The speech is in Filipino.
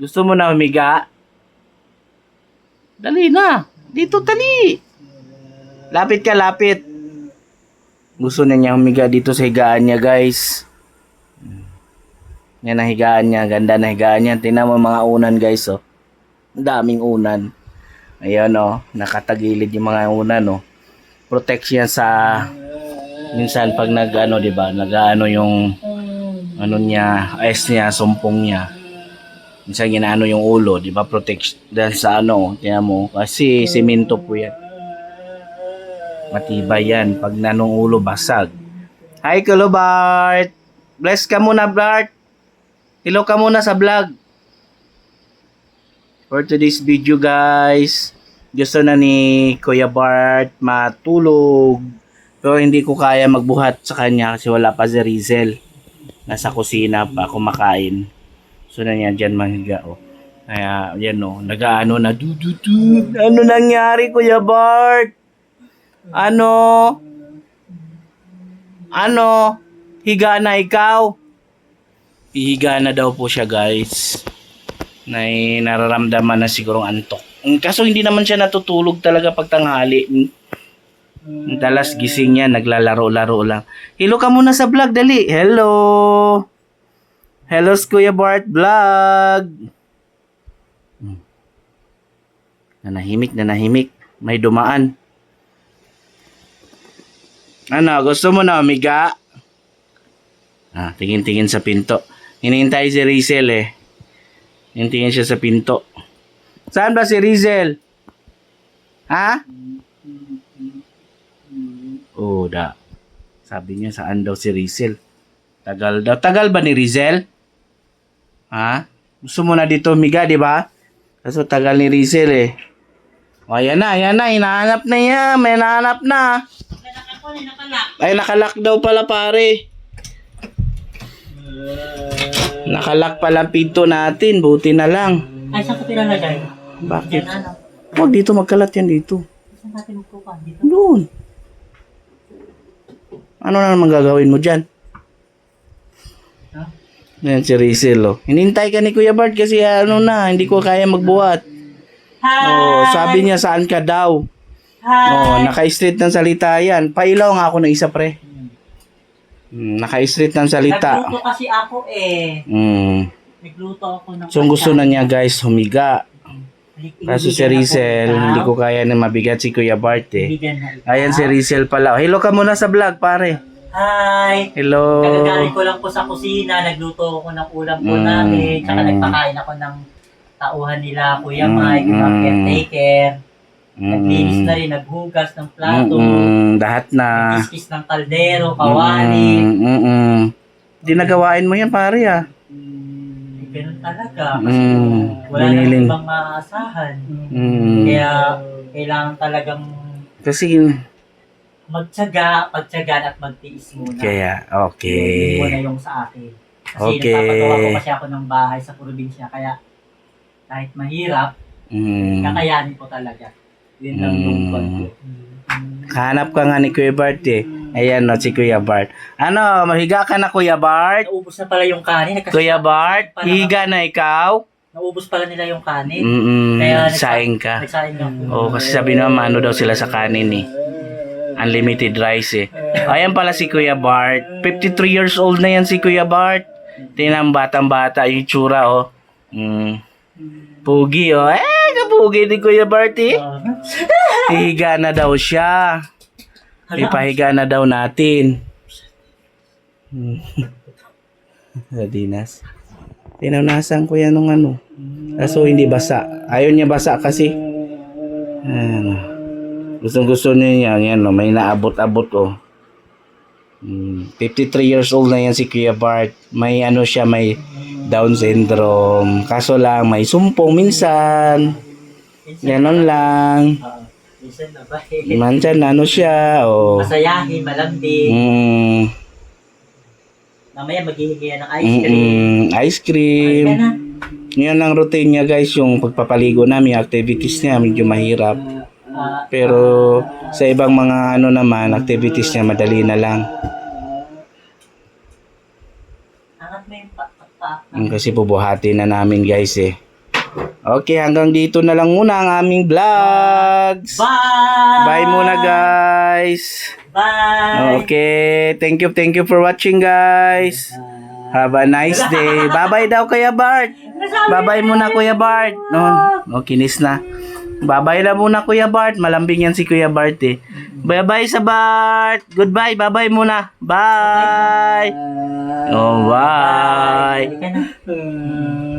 Gusto mo na humiga? Dali na. Dito, dali. Lapit ka, lapit. Gusto na niya humiga dito sa higaan niya, guys. Yan ang higaan niya. Ganda na higaan niya. Tingnan mo mga unan, guys, oh. Daming unan. Ayan, oh. Nakatagilid yung mga unan, oh. Protect yan sa... Minsan pag nag, ano, di ba? Nag, ano yung... Ano niya, S niya, sumpong niya. Minsan ginaano yung ulo, di ba? Protect dahil sa ano, tingnan mo. Kasi simento po yan. Matibay yan. Pag nanong ulo, basag. Hi, Kulo Bart! Bless ka muna, Bart! Hello ka muna sa vlog. For today's video, guys, gusto na ni Kuya Bart matulog. Pero hindi ko kaya magbuhat sa kanya kasi wala pa si Rizel. Nasa kusina pa kumakain. So na niya dyan mahiga, oh. Kaya, yan, oh. Nag-ano na, du, du, du. Ano nangyari, Kuya Bart? Ano? Ano? Higa na ikaw? Ihiga na daw po siya, guys. Na nararamdaman na sigurong antok. Mm, Kaso hindi naman siya natutulog talaga pag tanghali. Mm. Ang Talas gising niya, naglalaro-laro lang. Hello ka muna sa vlog, dali. Hello. Hello, Kuya Bart Vlog. Nanahimik, nanahimik. May dumaan. Ano, gusto mo na umiga? Ah, tingin-tingin sa pinto. Hinihintay si Rizel eh. Hinihintay siya sa pinto. Saan ba si Rizel? Ha? Oh, da. Sabi niya saan daw si Rizel. Tagal daw. Tagal ba ni Rizel? Ha? Gusto mo na dito humiga, di ba? Kaso tagal ni Rizel eh. O, ayan na, ayan na. Hinahanap na yan. May hinahanap na. Ay, nakalak daw pala pare. Nakalak pala ang pinto natin. Buti na lang. Ay, saan ko pinalagay? Bakit? Ano? Huwag dito magkalat yan dito. Saan natin magpupan? Dito? Doon. Ano na naman gagawin mo dyan? Ha? Yan si Rizel, oh. Hinintay ka ni Kuya Bart kasi ano na, hindi ko kaya magbuhat. Hi! Oh, sabi niya saan ka daw. Hi! Oh, naka-street ng salita yan. Pailaw nga ako ng isa, pre. Hmm, naka-street ng salita. Nagluto kasi ako eh. Hmm. Nagluto ako ng So, gusto na niya, guys, humiga. Kaso si Rizel, hindi ko kaya na mabigat si Kuya Bart, eh. Ayan si Rizel pala. Hello ka muna sa vlog, pare. Hi! Hello. Kagagaling ko lang po sa kusina, nagluto ako ng ulam po Mm, namin, tsaka mm. nagpakain ako ng tauhan nila, Kuya Mm, Mike, mm. caretaker. Naglinis Mm, na rin, naghugas ng plato, mm, lahat na. kiskis ng kaldero, kawali. Mm, mm, mm. Di nagawain mo yan, pare, ah. Eh, Ganun talaga. Kasi Mm, wala biniling. nang ibang maaasahan. Mm. Kaya kailangan talagang Kasi, magtyaga, pagtyagan at magtiis muna. kaya, Yun okay. muna yung sa akin. Kasi Okay. nagpapagawa ko kasi ako ng bahay sa probinsya. Kaya kahit mahirap, Mm. kakayanin ko talaga. Yun lang yung Mm. goal ko. Hanap ka nga ni Kuya Bart, eh. Ayan, no, si Kuya Bart. Ano, mahiga ka na, Kuya Bart? Naubos na pala yung kanin. Kasi Kuya Bart, higa na ikaw? Naubos pala nila yung kanin. Mm, Kaya nagsa- saing ka. Nagsaing ako. Oo, kasi sabi naman, ano daw sila sa kanin eh. Unlimited rice eh. Ayan pala si Kuya Bart. 53 years old na yan si Kuya Bart. Tingnan batang bata yung tsura oh. Mm. Pugi oh. Eh, kapugi ni Kuya Bart eh. Higa na daw siya. Ipahiga na daw natin. Hmm. Sa dinas. Tinanasan ko yan nung ano. Kaso hindi basa. Ayaw niya basa kasi. Ano. Gustong gusto niya yan. yan? May naabot-abot oh. Hmm. 53 years old na yan si Kuya Bart. May ano siya, may Down syndrome. Kaso lang, may sumpong minsan. Ganon lang. minsan na ba? Mansan ano siya, oh. Masayahin, malambing. Mm, Mamaya maghihingi yan ng ice cream. mm, ice cream. Ay. Yan ang routine niya guys, yung pagpapaligo namin, activities niya medyo mahirap. Pero sa ibang mga ano naman, activities niya madali na lang. angat mo yung pa- pa- paa pa. Mm, Kasi bubuhati na namin guys eh. Okay, hanggang dito na lang muna ang aming vlogs. Bye! Bye muna guys. Bye! Okay, thank you, thank you for watching guys. Have a nice day. Bye-bye daw Kuya Bart. Bye-bye muna Kuya Bart. No, no kinis na. Bye-bye na muna Kuya Bart. Malambing yan si Kuya Bart eh. Bye-bye sa Bart. Goodbye. Bye-bye muna. Bye. Oh, bye. Na.